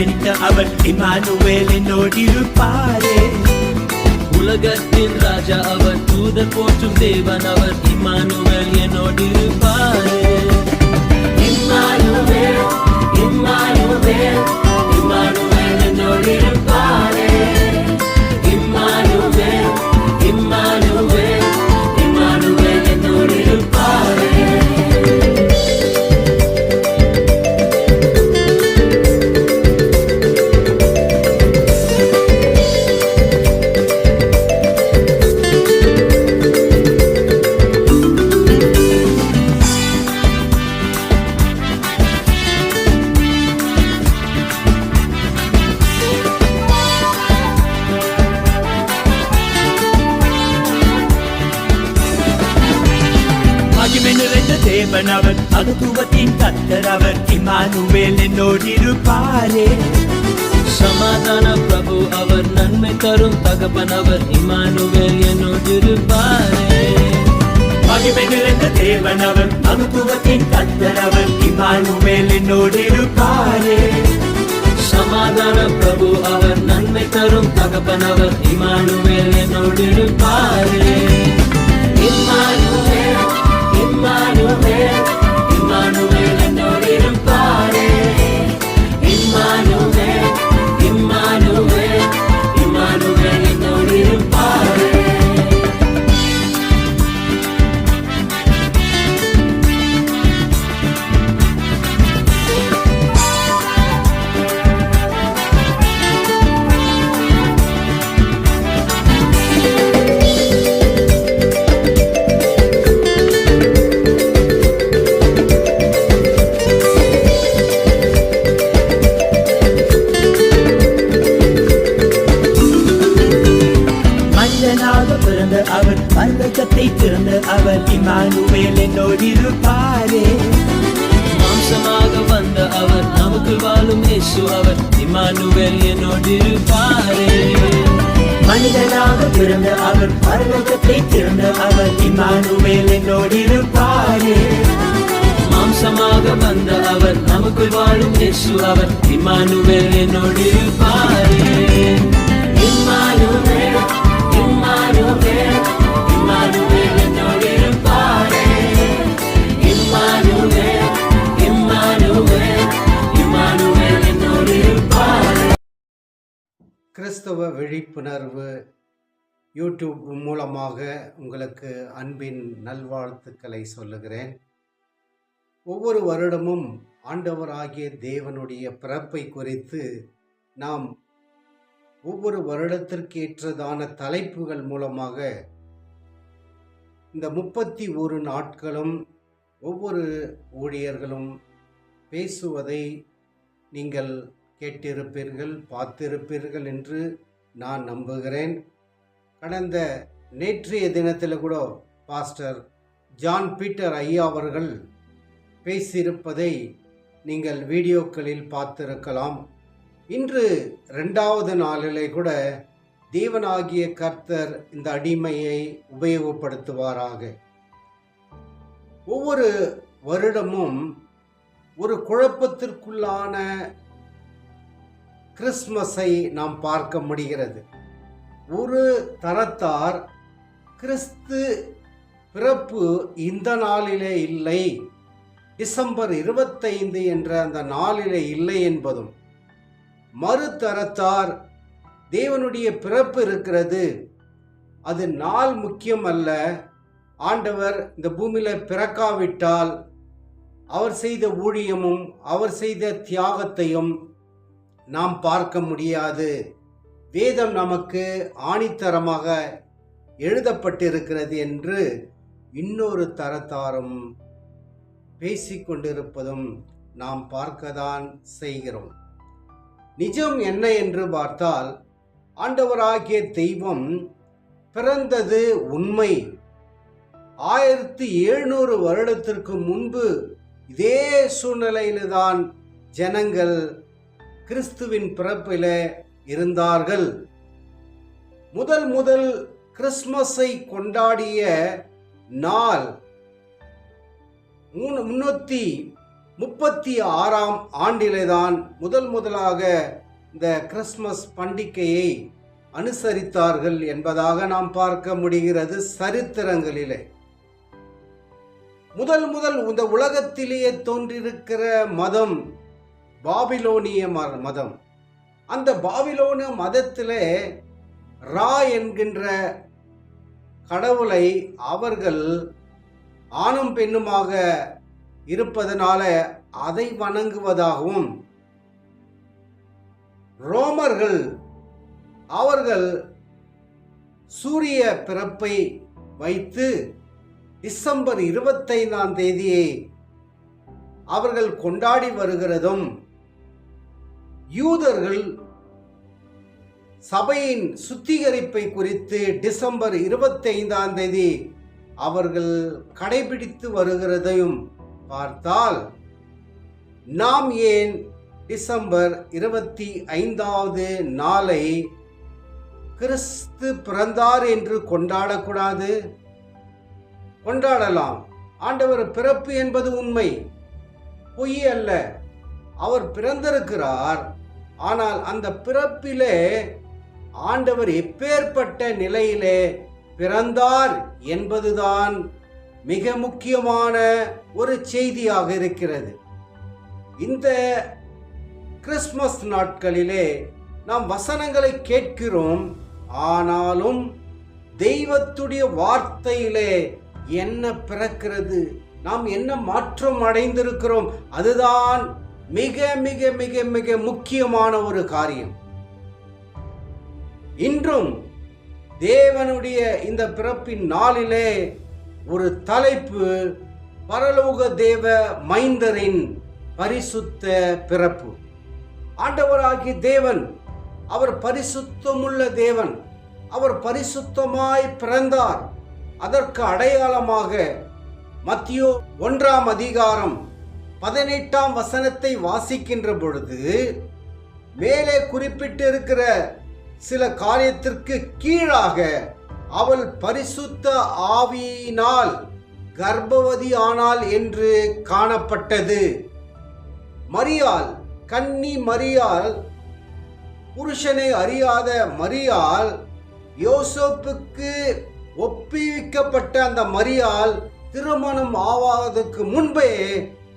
சென்ற அவர் இமானுவேல் என்னோடிருப்பாரே உலகத்தின் ராஜா அவர் தூதர் போற்றும் தேவன் அவர் இம்மானுவேல் என்னோடு இருப்பாரே இம்மானுவேல் இம்மானுவேல் இம்மானுவேல் என்னோடு மகிமை நிறைந்த தேவன் அவர் அகத்துவத்தின் கத்தர் அவர் என்னோடு இருப்பாரே. சமாதான பிரபு அவர் நன்மை தரும் தகப்பன் அவர். இம்மானுவேல் என்னோடு இருப்பாரே. இம்மானுவேல் இம்மானுவேல் இம்மானுவேல் இயேசு அவர் இம்மானுவேல் என்னோடு இருப்பாரே மனிதனாக பிறந்த அவர் பரலோகத்தை திறந்த அவர் இமானுவேல் என்னோடிருப்பாரே. மாம்சமாக வந்த அவர் நமக்கு வாழும் இயேசு அவர் இம்மானுவேல் என்னோடு இருப்பாரே இம்மானுவேல் இம்மானுவேல் இம்மானுவேல் கிறிஸ்தவ விழிப்புணர்வு யூடியூப் மூலமாக உங்களுக்கு அன்பின் நல்வாழ்த்துக்களை சொல்லுகிறேன். ஒவ்வொரு வருடமும் ஆண்டவராகிய தேவனுடைய பிறப்பை குறித்து நாம் ஒவ்வொரு வருடத்திற்கேற்றதான தலைப்புகள் மூலமாக இந்த முப்பத்தி ஒரு நாட்களும் ஒவ்வொரு ஊழியர்களும் பேசுவதை நீங்கள் கேட்டிருப்பீர்கள் பார்த்திருப்பீர்கள் என்று நான் நம்புகிறேன். கடந்த நேற்றைய தினத்தில் கூட பாஸ்டர் ஜான் பீட்டர் ஐயா அவர்கள் பேசியிருப்பதை நீங்கள் வீடியோக்களில் பார்த்திருக்கலாம். இன்று ரெண்டாவது நாளிலே கூட தேவனாகிய கர்த்தர் இந்த அடிமையை உபயோகப்படுத்துவாராக. ஒவ்வொரு வருடமும் ஒரு குழப்பத்திற்குள்ளான கிறிஸ்மஸை நாம் பார்க்க முடிகிறது. ஒரு தரத்தார் கிறிஸ்து பிறப்பு இந்த நாளிலே இல்லை டிசம்பர் இருபத்தைந்து என்ற அந்த நாளிலே இல்லை என்பதும் மறுதரத்தார் தேவனுடைய பிறப்பு இருக்கிறது அது நாள் முக்கியம் அல்ல. ஆண்டவர் இந்த பூமியில் பிறக்காவிட்டால் அவர் செய்த ஊழியமும் அவர் செய்த தியாகத்தையும் நாம் பார்க்க முடியாது. வேதம் நமக்கு ஆணித்தரமாக எழுதப்பட்டிருக்கிறது என்று இன்னொரு தரத்தாரும் பேசிக்கொண்டிருப்பதும் நாம் பார்க்கதான் செய்கிறோம். நிஜம் என்ன என்று பார்த்தால் ஆண்டவராகிய தெய்வம் பிறந்தது உண்மை. ஆயிரத்தி எழுநூறு வருடத்திற்கு முன்பு இதே சூழ்நிலையில்தான் ஜனங்கள் கிறிஸ்துவின் பிறப்பில் இருந்தார்கள். முதல் முதல் கிறிஸ்மஸை கொண்டாடிய நாள் மூணு முன்னூற்றி முப்பத்தி ஆறாம் ஆண்டிலே தான் முதல் முதலாக இந்த கிறிஸ்மஸ் பண்டிகையை அனுசரித்தார்கள் என்பதாக நாம் பார்க்க முடிகிறது சரித்திரங்களிலே. முதல் முதல் இந்த உலகத்திலேயே தோன்றியிருக்கிற மதம் பாபிலோனிய மதம். அந்த பாபிலோனிய மதத்திலே ரா என்கின்ற கடவுளை அவர்கள் ஆணும் பெண்ணுமாக இருப்பதனால அதை வணங்குவதாகவும் ரோமர்கள் அவர்கள் சூரிய பிறப்பை வைத்து டிசம்பர் இருபத்தைந்தாம் தேதியை அவர்கள் கொண்டாடி வருகிறதும் யூதர்கள் சபையின் சுத்திகரிப்பை குறித்து டிசம்பர் இருபத்தைந்தாம் தேதி அவர்கள் கடைபிடித்து வருகிறதையும் பார்த்தால் நாம் ஏன் டிசம்பர் இருபத்தி ஐந்தாவது நாளை கிறிஸ்து பிறந்தார் என்று கொண்டாடக்கூடாது? கொண்டாடலாம். ஆண்டவர் பிறப்பு என்பது உண்மை. பொய் அல்ல. அவர் பிறந்திருக்கிறார். ஆனால் அந்த பிறப்பிலே ஆண்டவர் எப்பேற்பட்ட நிலையிலே பிறந்தார் என்பதுதான் மிக முக்கியமான ஒரு செய்தியாக இருக்கிறது. இந்த கிறிஸ்மஸ் நாட்களிலே நாம் வசனங்களை கேட்கிறோம். ஆனாலும் தெய்வத்துடைய வார்த்தையிலே என்ன பிறக்கிறது? நாம் என்ன மாற்றம் அடைந்திருக்கிறோம்? அதுதான் மிக மிக மிக மிக முக்கியமான ஒரு காரியம். இன்றும் தேவனுடைய இந்த பிறப்பின் நாளிலே ஒரு தலைப்பு பரலோக தேவ மைந்தரின் பரிசுத்த பிறப்பு. ஆண்டவராகிய தேவன் அவர் பரிசுத்தமுள்ள தேவன் அவர் பரிசுத்தமாய் பிறந்தார். அதற்கு அடையாளமாக மத்தியோ ஒன்றாம் அதிகாரம் பதினெட்டாம் வசனத்தை வாசிக்கின்ற பொழுது மேலே குறிப்பிட்டு இருக்கிற சில காரியத்திற்கு கீழாக அவள் பரிசுத்த ஆவியினால் கர்ப்பவதி ஆனாள் என்று காணப்பட்டது. மரியால் கன்னி மரியால் புருஷனை அறியாத மரியால் யோசோப்புக்கு ஒப்புவிக்கப்பட்ட அந்த மரியால் திருமணம் ஆவாதற்கு முன்பே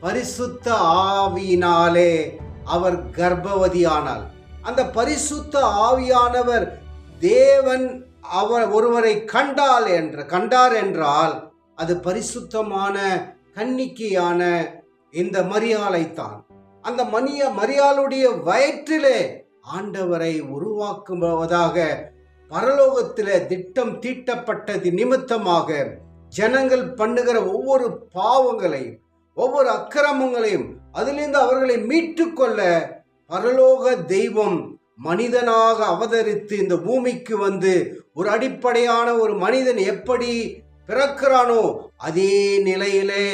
பரிசுத்த ஆவியினாலே அவர் கர்ப்பவதியானாள் அந்த பரிசுத்த ஆவியானவர் தேவன் அவர் ஒருவரை கண்டால் என்ற கண்டார் என்றால் அது பரிசுத்தமான கன்னிக்கையான இந்த மரியாளைத்தான். அந்த மணிய மரியாளுடைய வயிற்றிலே ஆண்டவரை உருவாக்குவதாக பரலோகத்திலே திட்டம் தீட்டப்பட்டது நிமித்தமாக ஜனங்கள் பண்ணுகிற ஒவ்வொரு பாவங்களையும் ஒவ்வொரு அக்கிரமங்களையும் அதிலிருந்து அவர்களை மீட்டுக்கொள்ள பரலோக தெய்வம் மனிதனாக அவதரித்து இந்த பூமிக்கு வந்து ஒரு அடிப்படையான ஒரு மனிதன் எப்படி பிறக்கிறானோ அதே நிலையிலே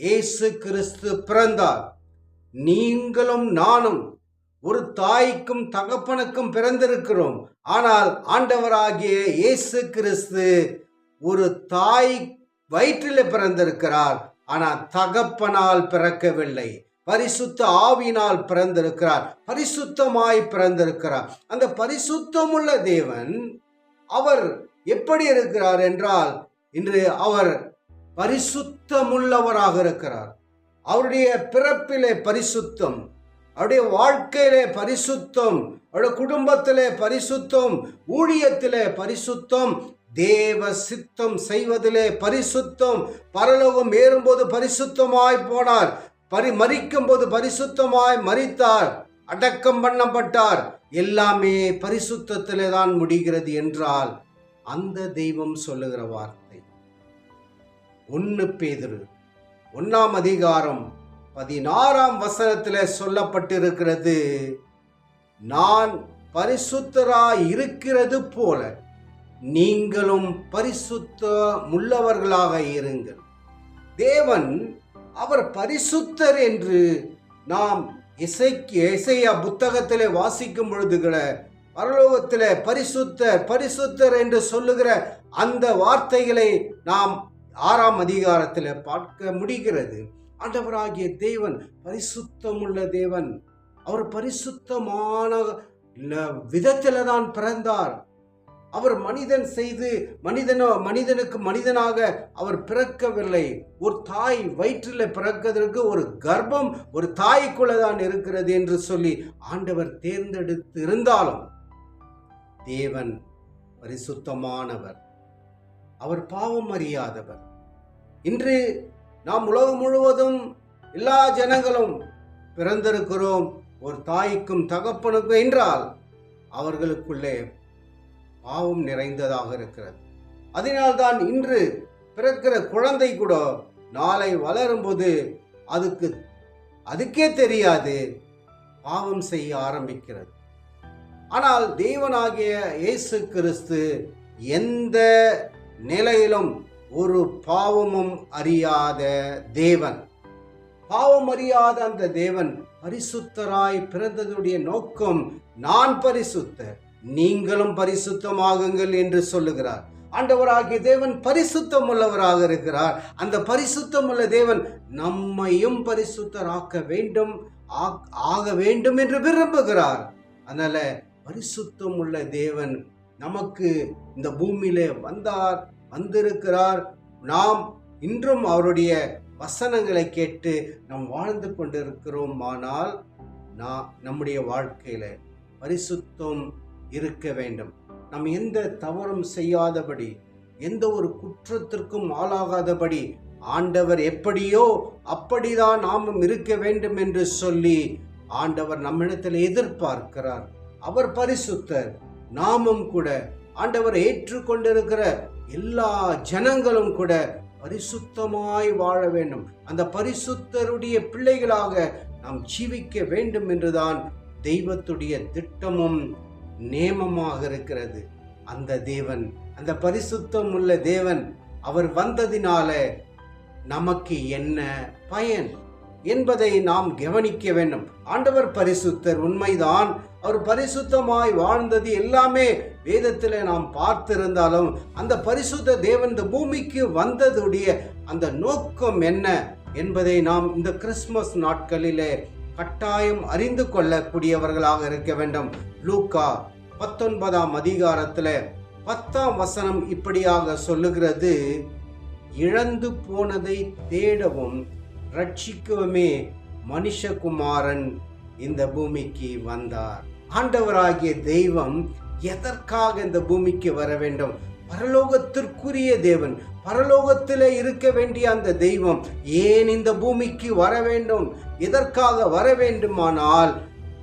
இயேசு கிறிஸ்து பிறந்தார். நீங்களும் நானும் ஒரு தாய்க்கும் தகப்பனுக்கும் பிறந்திருக்கிறோம். ஆனால் ஆண்டவராகிய இயேசு கிறிஸ்து ஒரு தாய் வயிற்றில் பிறந்திருக்கிறார். ஆனால் தகப்பனால் பிறக்கவில்லை. பரிசுத்த ஆவினால் பிறந்திருக்கிறார். பரிசுத்தமாய் பிறந்திருக்கிறார். அந்த பரிசுத்தமுள்ள தேவன் அவர் எப்படி இருக்கிறார் என்றால் இன்று அவர் பரிசுத்தமுள்ளவராக இருக்கிறார். அவருடைய பிறப்பிலே பரிசுத்தம் அவருடைய வாழ்க்கையிலே பரிசுத்தம் அவருடைய குடும்பத்திலே பரிசுத்தம் ஊழியத்திலே பரிசுத்தம் தேவ சித்தம் செய்வதிலே பரிசுத்தம். பரலோகம் ஏறும்போது பரிசுத்தமாய் போனார். பரி மறிக்கும் போது பரிசுத்தமாய் மறித்தார் அடக்கம் பண்ணப்பட்டார். எல்லாமே பரிசுத்தத்திலே தான் முடிகிறது என்றால் அந்த தெய்வம் சொல்லுகிற வார்த்தை. ஒன்னு பேதுரு ஒன்னாம் அதிகாரம் பதினாறாம் வசனத்தில் சொல்லப்பட்டிருக்கிறது நான் பரிசுத்தராய் இருக்கிறது போல. நீங்களும் பரிசுத்த முள்ளவர்களாக இருங்கள். தேவன் அவர் பரிசுத்தர் என்று நாம் இசைக்கு இசையா புத்தகத்தில் வாசிக்கும் பொழுது கூட பரலோகத்தில் பரிசுத்தர் பரிசுத்தர் என்று சொல்லுகிற அந்த வார்த்தைகளை நாம் ஆறாம் அதிகாரத்தில் பார்க்க முடிகிறது. ஆண்டவராகிய தேவன் பரிசுத்தமுள்ள தேவன். அவர் பரிசுத்தமான விதத்தில் தான் பிறந்தார். அவர் மனிதன் செய்து மனிதனோ மனிதனுக்கு மனிதனாக அவர் பிறக்கவில்லை. ஒரு தாய் வயிற்றில் பிறக்கிறதுக்கு ஒரு கர்ப்பம் ஒரு தாய்க்குள்ள தான் இருக்கிறது என்று சொல்லி ஆண்டவர் தேர்ந்தெடுத்து இருந்தாலும் தேவன் பரிசுத்தமானவர். அவர் பாவம் அறியாதவர். இன்று நாம் உலகம் முழுவதும் எல்லா ஜனங்களும் பிறந்திருக்கிறோம். ஒரு தாய்க்கும் தகப்பனுக்கும் என்றால் அவர்களுக்குள்ளே பாவம் நிறைந்ததாக இருக்கிறது. அதனால்தான் இன்று பிறக்கிற குழந்தை கூட நாளை வளரும்போது அதுக்கு அதுக்கே தெரியாது பாவம் செய்ய ஆரம்பிக்கிறது. ஆனால் தேவனாகிய இயேசு கிறிஸ்து எந்த நிலையிலும் ஒரு பாவமும் அறியாத தேவன். பாவம் அறியாத அந்த தேவன் பரிசுத்தராய் பிறந்ததுடைய நோக்கம் நான் பரிசுத்தர். நீங்களும் பரிசுத்தமாகுங்கள் என்று சொல்லுகிறார். ஆண்டவராகிய தேவன் பரிசுத்தம் உள்ளவராக இருக்கிறார். அந்த பரிசுத்தம் உள்ள தேவன் நம்மையும் பரிசுத்தராக்க வேண்டும் ஆக வேண்டும் என்று விரும்புகிறார். அதனால பரிசுத்தம் உள்ள தேவன் நமக்கு இந்த பூமியிலே வந்தார் வந்திருக்கிறார். நாம் இன்றும் அவருடைய வசனங்களை கேட்டு நாம் வாழ்ந்து கொண்டிருக்கிறோம். ஆனால் நான் நம்முடைய வாழ்க்கையில பரிசுத்தம் இருக்க வேண்டும். நாம் எந்த தவறும் செய்யாதபடி எந்த ஒரு குற்றத்திற்கும் ஆளாகாதபடி ஆண்டவர் எப்படியோ அப்படிதான் நாமும் இருக்க வேண்டும் என்று சொல்லி ஆண்டவர் நம்மிடத்தில் எதிர்பார்க்கிறார். அவர் பரிசுத்தர் நாமும் கூட ஆண்டவர் ஏற்றுக்கொண்டிருக்கிற எல்லா ஜனங்களும் கூட பரிசுத்தமாய் வாழ வேண்டும். அந்த பரிசுத்தருடைய பிள்ளைகளாக நாம் ஜீவிக்க வேண்டும் என்றுதான் தெய்வத்துடைய திட்டமும் நேமமாக இருக்கிறது. அந்த தேவன் அந்த பரிசுத்தம் உள்ள தேவன் அவர் வந்ததினால நமக்கு என்ன பயன் என்பதை நாம் கவனிக்க வேண்டும். ஆண்டவர் பரிசுத்தர் உண்மைதான். அவர் பரிசுத்தமாய் வாழ்ந்தது எல்லாமே வேதத்தில் நாம் பார்த்திருந்தாலும் அந்த பரிசுத்த தேவன் இந்த பூமிக்கு வந்ததுடைய அந்த நோக்கம் என்ன என்பதை நாம் இந்த கிறிஸ்மஸ் நாட்களிலே கட்டாயம் அறிந்து கொள்ளக்கூடியவர்களாக இருக்க வேண்டும். லூக்கா பத்தொன்பதாம் அதிகாரத்தில் பத்தாம் வசனம் இப்படியாக சொல்லுகிறது. இழந்து போனதை தேடவும் ரட்சிக்கவுமே மனுஷகுமாரன் இந்த பூமிக்கு வந்தார். ஆண்டவராகிய தெய்வம் எதற்காக இந்த பூமிக்கு வர வேண்டும்? பரலோகத்திற்குரிய தேவன் பரலோகத்திலே இருக்க வேண்டிய அந்த தெய்வம் ஏன் இந்த பூமிக்கு வர வேண்டும்? எதற்காக வர வேண்டுமானால்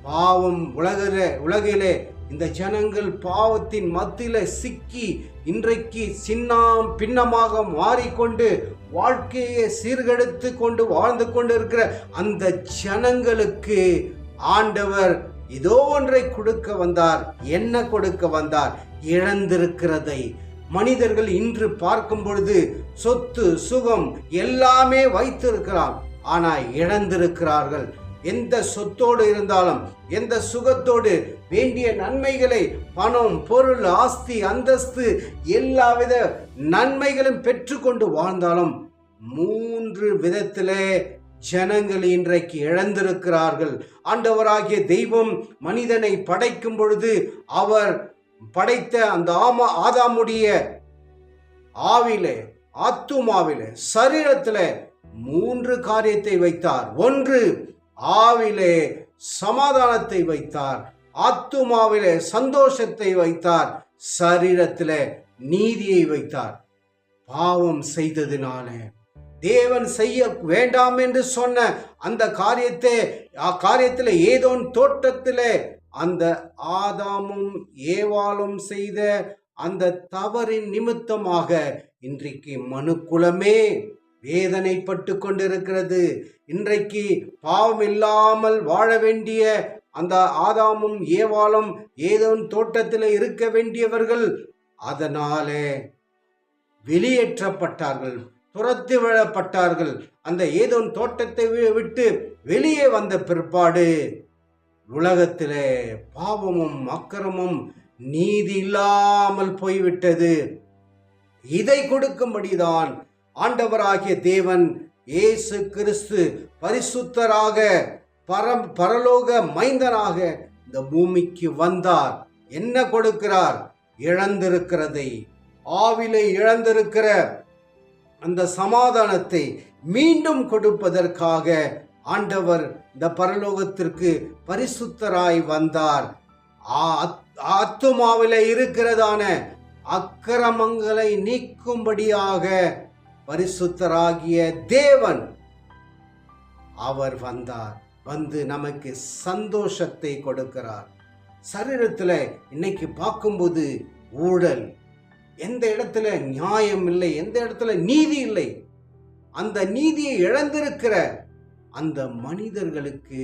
பாவம் உலகில உலகிலே இந்த ஜனங்கள் பாவத்தின் மத்தியில சிக்கி இன்றைக்கு சின்னாம் பின்னமாக மாறிக்கொண்டு வாழ்க்கையை சீர்கெடுத்து கொண்டு வாழ்ந்து கொண்டு இருக்கிற அந்த ஜனங்களுக்கு ஆண்டவர் இதோ ஒன்றை கொடுக்க வந்தார். என்ன கொடுக்க வந்தார்? இழந்திருக்கிறதை மனிதர்கள் இன்று பார்க்கும் பொழுது சொத்து சுகம் எல்லாமே வைத்திருக்கிறார். ஆனால் இழந்திருக்கிறார்கள். எந்த சொத்தோடு இருந்தாலும் எந்த சுகத்தோடு வேண்டிய நன்மைகளை பணம் பொருள் ஆஸ்தி அந்தஸ்து எல்லாவித நன்மைகளும் பெற்றுக்கொண்டு வாழ்ந்தாலும் மூன்று விதத்திலே ஜனங்கள் இன்றைக்கு இழந்திருக்கிறார்கள். ஆண்டவராகிய தெய்வம் மனிதனை படைக்கும் பொழுது அவர் படைத்த அந்த ஆமா ஆதாமுடைய ஆவிலே ஆத்துமாவில சரீரத்துல மூன்று காரியத்தை வைத்தார். ஒன்று ஆவிலே சமாதானத்தை வைத்தார். ஆத்துமாவிலே சந்தோஷத்தை வைத்தார். சரீரத்திலே நீதியை வைத்தார். பாவம் செய்ததினால. தேவன் செய்ய வேண்டாம் என்று சொன்ன அந்த காரியத்தை காரியத்தில் ஏதோன் தோட்டத்தில் அந்த ஆதாமும் ஏவாளும் செய்த அந்த தவறின் நிமித்தமாக இன்றைக்கு மனுக்குலமே வேதனைப்பட்டு கொண்டிருக்கிறது. இன்றைக்கு பாவம் இல்லாமல் வாழ வேண்டிய அந்த ஆதாமும் ஏவாளும் ஏதோன் தோட்டத்தில் இருக்க வேண்டியவர்கள் அதனாலே வெளியேற்றப்பட்டார்கள் துரத்து விழப்பட்டார்கள். அந்த ஏதோன் தோட்டத்தை விட்டு வெளியே வந்த பிற்பாடு உலகத்திலே பாவமும் அக்கிரமும் நீதி இல்லாமல் போய்விட்டது. இதை கொடுக்கும்படிதான் ஆண்டவராகிய தேவன் இயேசு கிறிஸ்து பரிசுத்தராக பரம் பரலோக மைந்தனாக இந்த பூமிக்கு வந்தார். என்ன கொடுக்கிறார்? இழந்திருக்கிறதை. ஆவிலை இழந்திருக்கிற அந்த சமாதானத்தை மீண்டும் கொடுப்பதற்காக ஆண்டவர் இந்த பரலோகத்திற்கு பரிசுத்தராய் வந்தார். ஆ- இருக்கிறதான அக்கிரமங்களை நீக்கும்படியாக பரிசுத்தராகிய தேவன் அவர் வந்தார். வந்து நமக்கு சந்தோஷத்தை கொடுக்கிறார். சரீரத்தில் இன்னைக்கு பார்க்கும்போது ஊழல் எந்த இடத்துல நியாயம் இல்லை எந்த இடத்துல நீதி இல்லை அந்த நீதியை இழந்திருக்கிற அந்த மனிதர்களுக்கு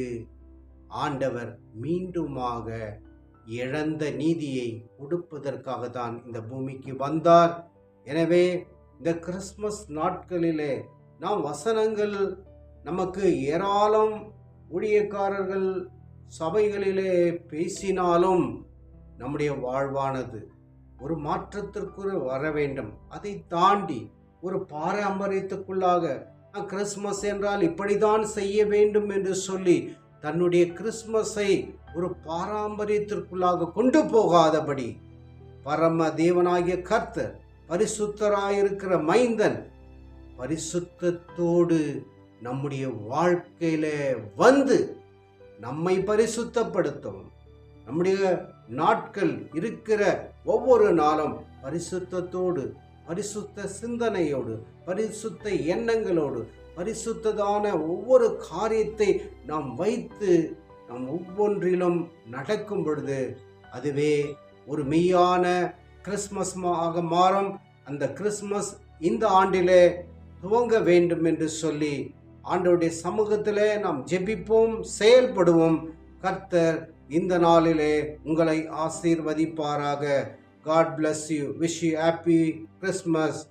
ஆண்டவர் மீண்டுமாக இழந்த நீதியை கொடுப்பதற்காக தான் இந்த பூமிக்கு வந்தார். எனவே இந்த கிறிஸ்மஸ் நாட்களிலே நாம் வசனங்கள் நமக்கு ஏராளம் ஊழியக்காரர்கள் சபைகளிலே பேசினாலும் நம்முடைய வாழ்வானது ஒரு மாற்றத்திற்கு வர வேண்டும். அதை தாண்டி ஒரு பாரம்பரியத்துக்குள்ளாக கிறிஸ்மஸ் என்றால் இப்படிதான் செய்ய வேண்டும் என்று சொல்லி தன்னுடைய கிறிஸ்மஸை ஒரு பாரம்பரியத்திற்குள்ளாக கொண்டு போகாதபடி பரம தேவனாகிய கர்த்தர் பரிசுத்தராயிருக்கிற மைந்தன் பரிசுத்தத்தோடு நம்முடைய வாழ்க்கையில வந்து நம்மை பரிசுத்தப்படுத்தும். நம்முடைய நாட்கள் இருக்கிற ஒவ்வொரு நாளும் பரிசுத்தத்தோடு பரிசுத்த சிந்தனையோடு பரிசுத்த எண்ணங்களோடு பரிசுத்ததான ஒவ்வொரு காரியத்தை நாம் வைத்து நாம் ஒவ்வொன்றிலும் நடக்கும் பொழுது அதுவே ஒரு மெய்யான கிறிஸ்மஸ் ஆக மாறும். அந்த கிறிஸ்மஸ் இந்த ஆண்டிலே துவங்க வேண்டும் என்று சொல்லி ஆண்டோடைய சமூகத்திலே நாம் ஜெபிப்போம் செயல்படுவோம். கர்த்தர் இந்த நாளிலே உங்களை ஆசீர்வதிப்பாராக. God bless you. Wish you happy Christmas.